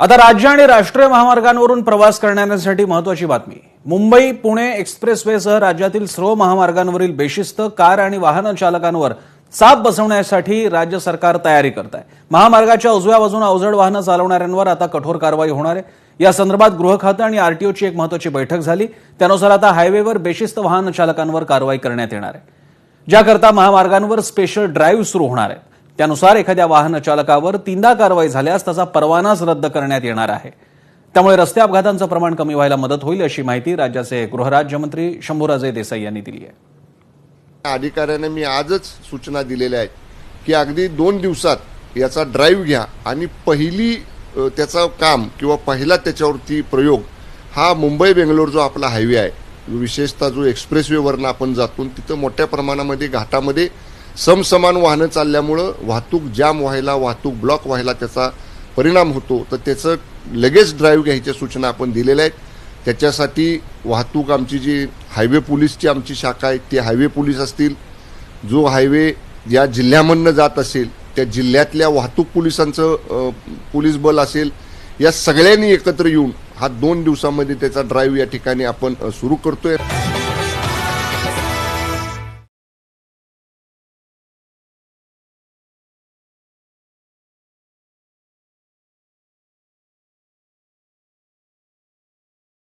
आता राज्य आणि राष्ट्रीय महामार्गांवरून प्रवास करण्यासाठी महत्वाची बातमी. मुंबई पुणे एक्सप्रेसवेसह राज्यातील सर्व महामार्गांवरील बेशिस्त कार आणि वाहन चालकांवर चाप बसवण्यासाठी राज्य सरकार तयारी करत आहे महामार्गाच्या उजव्या बाजून अवजड वाहनं चालवणाऱ्यांवर आता कठोर कारवाई होणार आहे. या संदर्भात गृह खातं आणि आरटीओची एक महत्वाची बैठक झाली. त्यानुसार आता हायवेवर बेशिस्त वाहन चालकांवर कारवाई करण्यात येणार आहे. ज्याकरता महामार्गांवर स्पेशल ड्राईव्ह सुरू होणार आहेत त्यानुसार एखाद्या वाहन चालकावर तीनदा कारवाई झाल्यास त्याचा परवानाच रद्द करण्यात येणार आहे. त्यामुळे रस्ते अपघातांचं प्रमाण कमी व्हायला मदत होईल अशी माहिती राज्याचे गृहराज्यमंत्री शंभूराजे देसाई यांनी दिली आहे. अधिकाऱ्यांना मी आजच सूचना दिलेल्या आहेत की अगदी दोन दिवसात याचा ड्राईव्ह घ्या आणि पहिली त्याचं काम किंवा पहिला त्याच्यावरती प्रयोग हा मुंबई बेंगलोर जो आपला हायवे आहे विशेषतः जो एक्सप्रेसवेवरनं आपण जातो तिथं मोठ्या प्रमाणामध्ये घाटामध्ये समसमान वाहनं चालल्यामुळं वाहतूक जाम व्हायला वाहतूक ब्लॉक व्हायला त्याचा परिणाम होतो. तर त्याचं लगेच ड्राईव्ह घ्यायच्या सूचना आपण दिलेल्या आहेत. त्याच्यासाठी वाहतूक आमची जी हायवे पोलीसची आमची शाखा आहे ते हायवे पोलीस असतील. जो हायवे या जिल्ह्यामधनं जात असेल त्या जिल्ह्यातल्या वाहतूक पोलिसांचं पोलीस बल असेल या सगळ्यांनी एकत्र येऊन हा दोन दिवसामध्ये त्याचा ड्राईव्ह या ठिकाणी आपण सुरू करतोय.